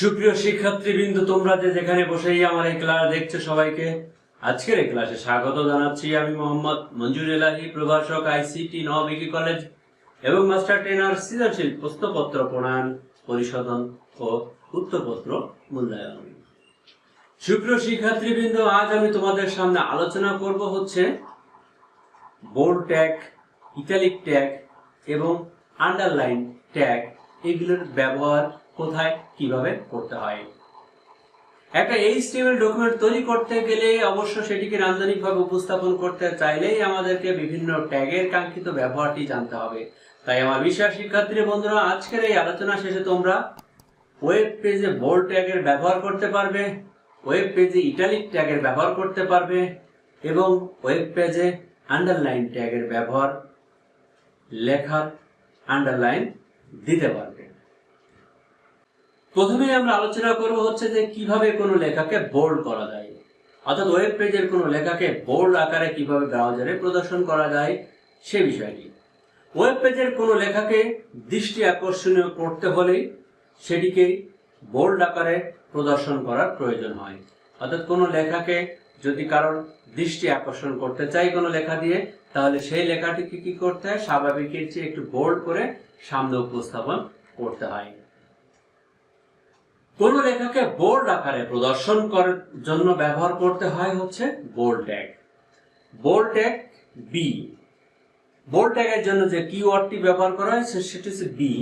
সুপ্রিয় শিক্ষার্থীবৃন্দ, তোমরা যে যেখানে বসেই আমার এই ক্লাস দেখছ সবাইকে, আজকের এই ক্লাসে স্বাগত জানাচ্ছি। আমি মোহাম্মদ মঞ্জুর এলাহি, প্রভাষক আইসিটি নবিকি কলেজ এবং মাস্টার ট্রেনার সৃজনশীল প্রশ্নপত্র প্রণয়ন, পরিশোধন ও উত্তরপত্র মূল্যায়ন। সুপ্রিয় শিক্ষার্থীবৃন্দ, আজ আমি তোমাদের সামনে আলোচনা করব হচ্ছে বোল্ড ট্যাগ, ইটালিক ট্যাগ এবং আন্ডারলাইন ট্যাগ, এগুলোর ব্যবহার কোথায়, কীভাবে করতে হয়। একটা এইচটিএমএল ডকুমেন্ট তৈরি করতে গেলে অবশ্য সেটিকে নান্দনিকভাবে উপস্থাপন করতে চাইলেই আমাদেরকে বিভিন্ন ট্যাগের কাঙ্ক্ষিত ব্যবহারটি জানতে হবে। তাই আমার বিশ্বাস শিক্ষার্থী বন্ধুরা, আজকের এই আলোচনা শেষে তোমরা ওয়েব পেজে বোল্ড ট্যাগের ব্যবহার করতে পারবে ওয়েব পেজে ইটালিক ট্যাগের ব্যবহার করতে পারবে এবং ওয়েব পেজে আন্ডারলাইন ট্যাগের ব্যবহার লেখার আন্ডারলাইন দিতে পারবে। প্রথমে আমরা আলোচনা করব হচ্ছে যে কীভাবে কোনো লেখাকে বোল্ড করা যায়। অর্থাৎ ওয়েব পেজের কোনো লেখাকে বোল্ড আকারে কীভাবে ব্রাউজারে প্রদর্শন করা যায়, সে বিষয়টি ওয়েব পেজের কোনো লেখাকে দৃষ্টি আকর্ষণীয় করতে হলে সেটিকে বোল্ড আকারে প্রদর্শন করার প্রয়োজন হয়। অর্থাৎ কোনো লেখাকে যদি কারোর দৃষ্টি আকর্ষণ করতে চাই কোনো লেখা দিয়ে, তাহলে সেই লেখাটিকে কি করতে হয়? স্বাভাবিকের চেয়ে একটু বোল্ড করে সামনে উপস্থাপন করতে হয়। কোন লেখাকে বোল্ড আকারে প্রদর্শন করার জন্য ব্যবহার করতে হয় হচ্ছে bold tag. Bold tag B bold ট্যাগের জন্য যে কিওয়ার্ডটি ব্যবহার করা হয় সেটি হচ্ছে বি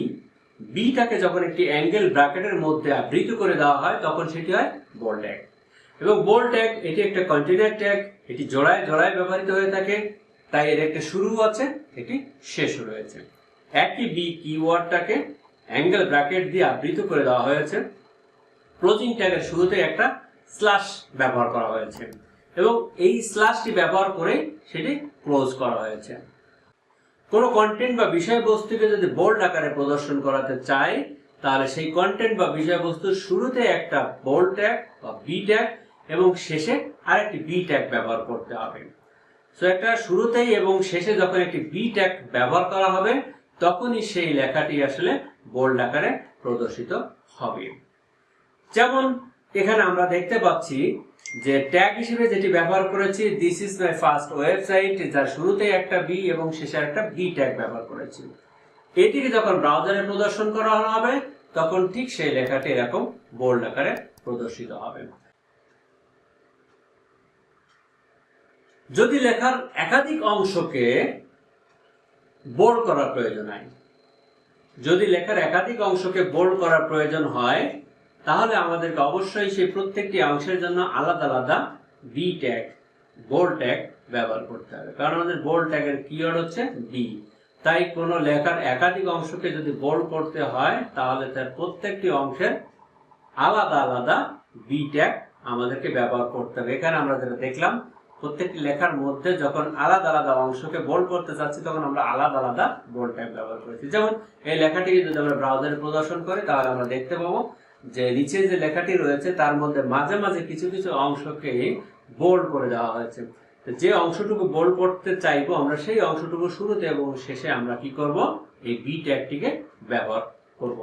বিটাকে যখন একটি অ্যাঙ্গেল ব্র্যাকেটের মধ্যে আবৃত করে দেওয়া হয়, তখন সেটি হয় বোল্ড ট্যাগ। এবং বোল্ড ট্যাগ, এটি একটা কন্টেনার ট্যাগ, এটি জোড়ায় জোড়ায় ব্যবহৃত হয়ে থাকে, তাই এর একটা শুরু আছে, এটি শেষও রয়েছে। একই বি কিওয়ার্ডটাকে অ্যাঙ্গেল ব্র্যাকেট দিয়ে আবৃত করে দেওয়া হয়েছে। ক্লোজিং ট্যাগের শুরুতে একটা স্ল্যাশ ব্যবহার করা হয়েছে। এবং এই স্ল্যাশটি ব্যবহার করে সেটি ক্লোজ করা হয়েছে। কোনো কন্টেন্ট বা বিষয়বস্তুকে যদি বোল্ড আকারে প্রদর্শন করাতে চাই তাহলে সেই কন্টেন্ট বা বিষয়বস্তুর শুরুতে একটা বোল্ড ট্যাগ বা বি ট্যাগ এবং শেষে আরেকটি বি ট্যাগ ব্যবহার করতে হবে। সো একটা শুরুতেই এবং শেষে যখন একটি বি ট্যাগ ব্যবহার করা হবে, তখনই সেই লেখাটি আসলে বোল্ড আকারে প্রদর্শিত হবে। যেমন এখানে আমরা দেখতে পাচ্ছি যে ট্যাগ হিসেবে যেটি ব্যবহার করেছি this is my first website যার শুরুতে একটা বি এবং শেষে একটা বি ট্যাগ ব্যবহার করেছি। এটিকে যখন ব্রাউজারে প্রদর্শন করা হবে, তখন ঠিক সেই লেখাটি এরকম বোল্ড আকারে প্রদর্শিত হবে। যদি লেখার একাধিক অংশকে বোল্ড করার প্রয়োজন হয়, যদি লেখার একাধিক অংশকে বোল্ড করার প্রয়োজন হয় তাহলে আমাদেরকে অবশ্যই সেই প্রত্যেকটি অংশের জন্য আলাদা আলাদা বি ট্যাগ বোল্ড ট্যাগ ব্যবহার করতে হবে। কারণ আমাদের বোল্ড ট্যাগের কিওয়ার্ড হচ্ছে বি তাই কোনো লেখার একাধিক অংশকে যদি বোল্ড করতে হয়, তাহলে তার প্রত্যেকটি অংশের আলাদা আলাদা বি ট্যাগ আমাদেরকে ব্যবহার করতে হবে। এখানে আমরা যেটা দেখলাম, প্রত্যেকটি লেখার মধ্যে যখন আলাদা আলাদা অংশকে বোল্ড করতে চাচ্ছি, তখন আমরা আলাদা আলাদা বোল্ড ট্যাগ ব্যবহার করেছি। যেমন এই লেখাটিকে যদি আমরা ব্রাউজারে প্রদর্শন করি, তাহলে আমরা দেখতে পাবো যে নিচে যে লেখাটি রয়েছে, তার মধ্যে মাঝে মাঝে কিছু কিছু অংশকে বোল্ড করে দেওয়া হয়েছে। যে অংশটুকু বোল্ড করতে চাইব, আমরা সেই অংশটুকু শুরুতে এবং শেষে আমরা কি করব? এই বি ট্যাগটিকে ব্যবহার করব।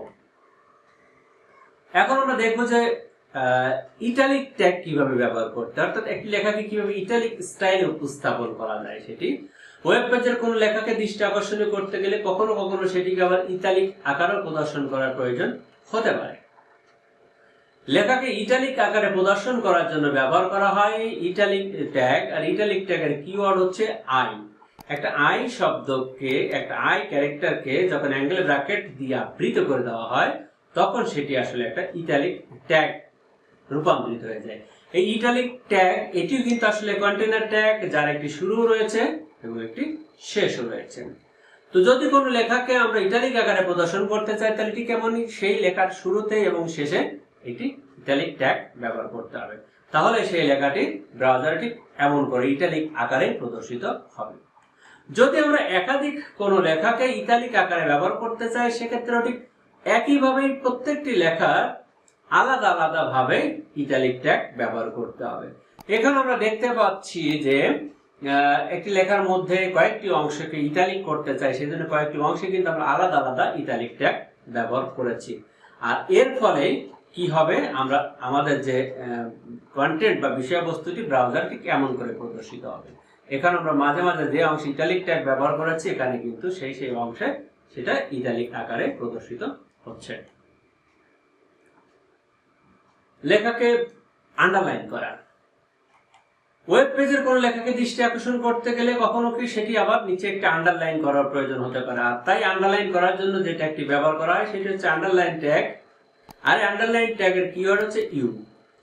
এখন আমরা দেখব যে ইটালিক ট্যাগ কীভাবে ব্যবহার করতে অর্থাৎ একটি লেখাকে কীভাবে ইটালিক স্টাইলে উপস্থাপন করা যায় সেটি? ওয়েব পেজের কোনো লেখাকে দৃষ্টি আকর্ষণীয় করতে গেলে কখনো কখনো সেটিকে আবার ইতালিক আকারও প্রদর্শন করার প্রয়োজন হতে পারে। লেখাকে ইটালিক আকারে প্রদর্শন করার জন্য ব্যবহার করা হয়। ইটালিক ট্যাগ আর ইটালিক ট্যাগের কিওয়ার্ড হচ্ছে আই। একটা আই শব্দকে, একটা আই ক্যারেক্টারকে যখন অ্যাঙ্গেল ব্র্যাকেট দিয়ে আবৃত করে দেওয়া হয়, তখন সেটি আসলে একটা ইটালিক ট্যাগ রূপান্তরিত হয়ে যায়। এই ইটালিক ট্যাগ এটিও কিন্তু আসলে কন্টেনার ট্যাগ যার একটি শুরু রয়েছে এবং একটি শেষও রয়েছে। তো যদি কোনো লেখাকে আমরা ইটালিক আকারে প্রদর্শন করতে চাই, তাহলে ঠিক কেমনই সেই লেখার শুরুতে এবং শেষে একটি ইটালিক ট্যাগ ব্যবহার করতে হবে। তাহলে সেই লেখাটি ব্রাউজারে ঠিক এমন করে ইটালিক আকারে প্রদর্শিত হবে। যদি আমরা একাধিক কোনো লেখাকে ইতালিক আকারে ব্যবহার করতে চাই সেক্ষেত্রে ঠিক একইভাবে প্রত্যেকটি লেখার আলাদা আলাদা ভাবে ইটালিক ট্যাগ ব্যবহার করতে হবে। এখানে আমরা দেখতে পাচ্ছি যে একটি লেখার মধ্যে কয়েকটি অংশকে ইটালিক করতে চাই, সেজন্য কয়েকটি অংশে কিন্তু আমরা আলাদা আলাদা ইটালিক ট্যাগ ব্যবহার করেছি। আর এর ফলে কি হবে? আমরা, আমাদের যে কন্টেন্ট বা বিষয়বস্তুটি ব্রাউজার ঠিক কেমন করে প্রদর্শিত হবে? এখানে আমরা মাঝে মাঝে যে অংশে ইটালিক ট্যাগ ব্যবহার করেছি, এখানে কিন্তু সেই সেই অংশে সেটা ইটালিক আকারে প্রদর্শিত হচ্ছে। লেখাকে আন্ডারলাইন করা। ওয়েব পেজের কোন লেখাকে দৃষ্টি আকর্ষণ করতে গেলে কখনো কি সেটি আবার নিচে একটা আন্ডারলাইন করার প্রয়োজন হতে পারে? তাই আন্ডারলাইন করার জন্য যে ট্যাগটি ব্যবহার করা হয়, সেটি হচ্ছে আন্ডারলাইন ট্যাগ আর আন্ডারলাইন ট্যাগের কিওয়ার্ড হচ্ছে ইউ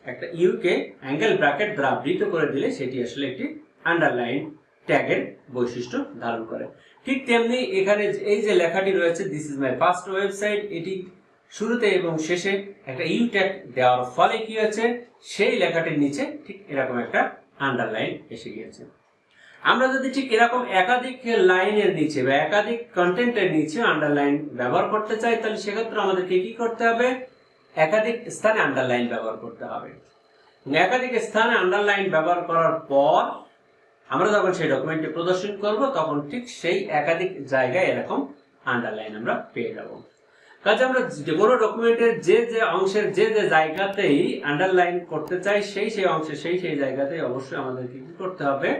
একটা ইউ কে অ্যাঙ্গেল ব্র্যাকেট দ্বারা আবৃত করে দিলে সেটি আসলে একটি আন্ডারলাইন ট্যাগের বৈশিষ্ট্য ধারণ করে। ঠিক তেমনি এখানে এই যে লেখাটি রয়েছে this is my first website এটি শুরুতে এবং শেষে একটা ইউ ট্যাগ দেওয়ার ফলে কি হয়েছে? সেই লেখাটির নিচে ঠিক এরকম একটা আন্ডারলাইন এসে গিয়েছে। আমরা যদি ঠিক এরকম একাধিক লাইনের নিচে বা একাধিক কন্টেন্টের নিচে আন্ডারলাইন ব্যবহার করতে চাই, তাহলে সেক্ষেত্রে আমাদেরকে কি করতে হবে? একাধিক স্থানে আন্ডারলাইন ব্যবহার করতে হবে। একাধিক স্থানে আন্ডারলাইন ব্যবহার করার পর আমরা যখন সেই ডকুমেন্টটি প্রদর্শন করব, তখন ঠিক সেই একাধিক জায়গায় এরকম আন্ডারলাইন আমরা পেয়ে যাব। কাজে আমরা যে কোনো ডকুমেন্টের যে যে অংশের যে যে জায়গাতেই আন্ডারলাইন করতে চাই, সেই সেই অংশে সেই সেই জায়গাতেই অবশ্যই আমাদেরকে কি করতে হবে?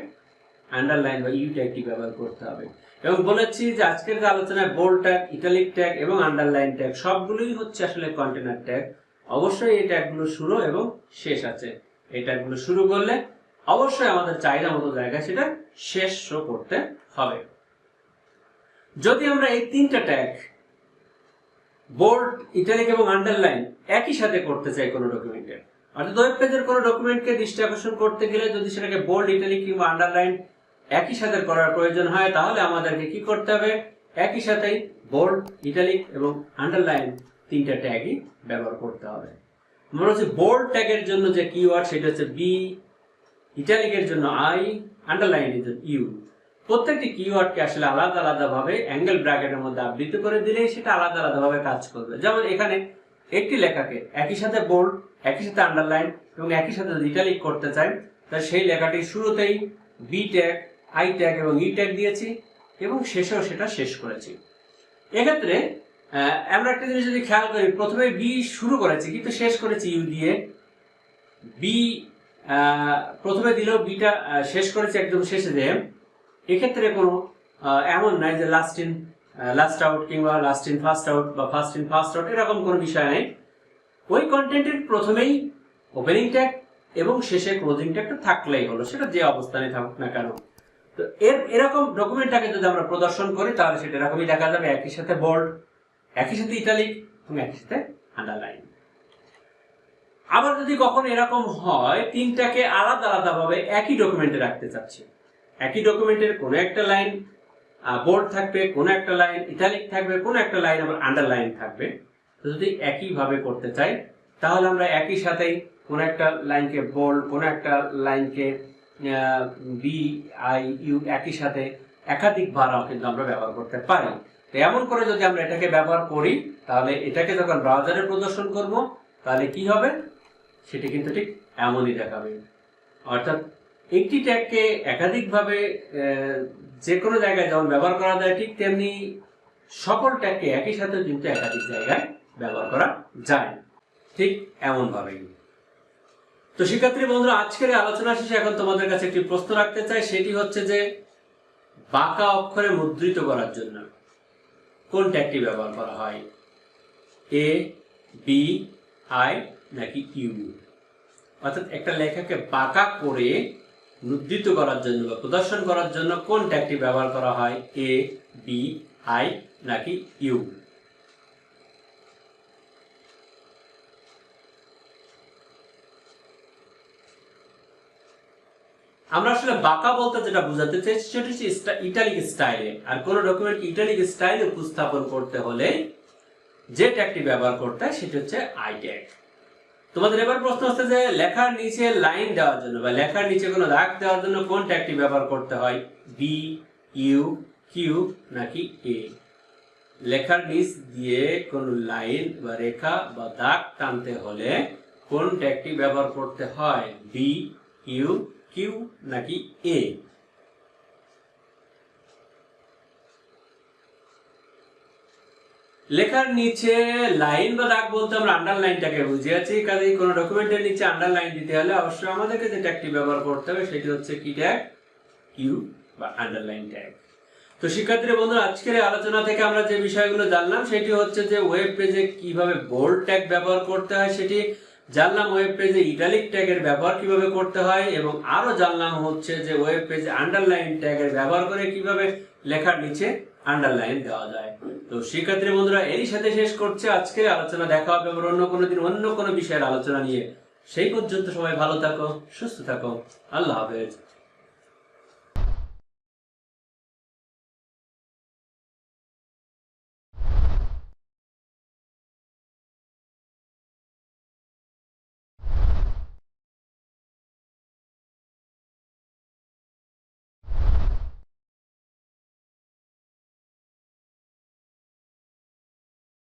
আন্ডারলাইন বা ইউ ট্যাগটি ব্যবহার করতে হবে। এবং বলেছি যে আজকের যে আলোচনায় বোল্ড ট্যাগ ইটালিক ট্যাগ এবং আন্ডারলাইন ট্যাগ সবগুলোই হচ্ছে আসলে কন্টেনার ট্যাগ অবশ্যই এই ট্যাগগুলো শুরু এবং শেষ আছে। এই ট্যাগগুলো শুরু করলে অবশ্যই আমাদের চাহিদা মতো জায়গায় সেটা শেষ শো করতে হবে। যদি আমরা এই তিনটা ট্যাগ বোল্ড ইটালিক এবং আন্ডারলাইন একই সাথে করতে চাই কোনো ডকুমেন্টের অর্থাৎ ওয়েব পেজের কোনো ডকুমেন্টকে দৃষ্টি আকর্ষণ করতে গেলে যদি সেটাকে বোল্ড ইটালিক কিংবা আন্ডারলাইন একই সাথে করার প্রয়োজন হয়, তাহলে আমাদেরকে কি করতে হবে? একই সাথেই বোল্ড ইটালিক এবং আন্ডারলাইন তিনটা ট্যাগই ব্যবহার করতে হবে। মনে হচ্ছে বোল্ড ট্যাগের জন্য যে কিওয়ার্ড সেটা হচ্ছে বি ইটালিকের জন্য আই আন্ডারলাইনের জন্য ইউ প্রত্যেকটি কিওয়ার্ডকে আসলে আলাদা আলাদা ভাবে অ্যাঙ্গেল ব্র্যাকেটের মধ্যে আবৃত করে দিলেই সেটা আলাদা আলাদা ভাবে কাজ করবে। যেমন এখানে একটি লেখাকে একই সাথে বোল্ড একই সাথে আন্ডারলাইন এবং একই সাথে ইটালিক করতে চাই তাই সেই লেখাটির শুরুতেই বি ট্যাগ আই ট্যাগ এবং ই ট্যাগ দিয়েছি এবং শেষেও সেটা শেষ করেছি। এক্ষেত্রে আমরা একটা জিনিস যদি খেয়াল করি, প্রথমে বি শুরু করেছি, কিন্তু শেষ করেছি ইউ দিয়ে। বি প্রথমে দিল বিটা শেষ করেছে একদম শেষে দিয়ে এক্ষেত্রে কোনো এমন নাই যে লাস্ট ইন লাস্ট আউট কিংবা লাস্ট ইন ফার্স্ট আউট বা ফার্স্ট ইন ফার্স্ট আউট এরকম কোনো বিষয় নেই। ওই কন্টেন্টের প্রথমেই ওপেনিং ট্যাগ এবং শেষে ক্লোজিং ট্যাগটা থাকলেই হলো, সেটা যে অবস্থানে থাকুক না কেন। তো এর, এরকম ডকুমেন্টটাকে যদি আমরা প্রদর্শন করি, তাহলে সেটা এরকমই দেখা যাবে, একই সাথে বোল্ড একই সাথে ইটালিক এবং একই সাথে আন্ডারলাইন আবার যদি কখনো এরকম হয়, তিনটাকে আলাদা আলাদা ভাবে একই ডকুমেন্টে রাখতে চাচ্ছি। একই ডকুমেন্টের কোনো একটা লাইন বোল্ড থাকবে, কোনো একটা লাইন ইটালিক থাকবে, কোনো একটা লাইন আবার আন্ডারলাইন থাকবে। যদি একইভাবে করতে চাই, তাহলে আমরা একই সাথেই কোনো একটা লাইনকে বোল্ড কোনো একটা লাইনকে বি আই ইউ একই সাথে একাধিক ভাড়াও কিন্তু আমরা ব্যবহার করতে পারি। তো এমন করে যদি আমরা এটাকে ব্যবহার করি, তাহলে এটাকে যখন ব্রাউজারে প্রদর্শন করব, তাহলে কি হবে? সেটি কিন্তু ঠিক এমনই দেখাবে। অর্থাৎ একটি ট্যাগকে একাধিকভাবে যে কোনো জায়গায় যেমন ব্যবহার করা যায়, ঠিক তেমনি সকল ট্যাগকে একই সাথে কিন্তু একাধিক জায়গায় ব্যবহার করা যায়। ঠিক এমন ভাবেই তো শিক্ষার্থী বন্ধুরা, আজকের আলোচনা শেষে এখন তোমাদের কাছে একটি প্রশ্ন রাখতে চাই। সেটি হচ্ছে যে, বাঁকা অক্ষরে মুদ্রিত করার জন্য কোন ট্যাগটি ব্যবহার করা হয়? এ বি আই নাকি ইউ অর্থাৎ একটা লেখাকে বাঁকা করে মুদ্রিত করার জন্য বা প্রদর্শন করার জন্য কোন ট্যাগটি ব্যবহার করা হয়? এ বি আই নাকি ইউ আমরা আসলে বাঁকা বলতে যেটা বোঝাতে চাইছি সেটা হচ্ছে ইটালিক স্টাইলে। আর কোন ডকুমেন্ট ইটালিক স্টাইলে উপস্থাপন করতে হলে যে ট্যাগটি ব্যবহার করতে হয় সেটা হচ্ছে আই ট্যাগ তোমাদের এবার প্রশ্ন হচ্ছে যে লেখার নিচে লাইন দেওয়ার জন্য বা লেখার নিচে কোনো দাগ দেওয়ার জন্য কোন ট্যাগটি ব্যবহার করতে হয়? বি ইউ কিউ নাকি এ লেখার নিচ দিয়ে কোনো লাইন বা রেখা বা দাগ টানতে হলে কোন ট্যাগটি ব্যবহার করতে হয়? বি ইউ কিউ নাকি এ? লেখার নিচে লাইন বা দাগ বলতে আমরা আন্ডারলাইনটাকে বুঝিয়েছি কাজেই কোনো ডকুমেন্টের নিচে আন্ডারলাইন দিতে হলে অবশ্যই আমাদেরকে যে ট্যাগটি ব্যবহার করতে হবে সেটি হচ্ছে কি ট্যাগ কিউ বা আন্ডারলাইন ট্যাগ তো শিক্ষার্থী বন্ধুরা, আজকের আলোচনা থেকে আমরা যে বিষয়গুলো জানলাম, সেটি হচ্ছে যে ওয়েব পেজে কীভাবে বোল্ড ট্যাগ ব্যবহার করতে হয় সেটি জানলাম ওয়েব পেজে ইটালিক ট্যাগের ব্যবহার কীভাবে করতে হয় এবং আরও জানলাম হচ্ছে যে ওয়েব পেজে আন্ডারলাইন ট্যাগের ব্যবহার করে কীভাবে লেখার নিচে আন্ডারলাইন দেওয়া যায়। তো শিক্ষার্থী বন্ধুরা এই সাথে শেষ করছে আজকের আলোচনা, দেখা হবে আবার অন্য কোনো দিন অন্য কোনো বিষয়ের আলোচনা নিয়ে। সেই পর্যন্ত সবাই ভালো থাকো, সুস্থ থাকো। আল্লাহ হাফেজ।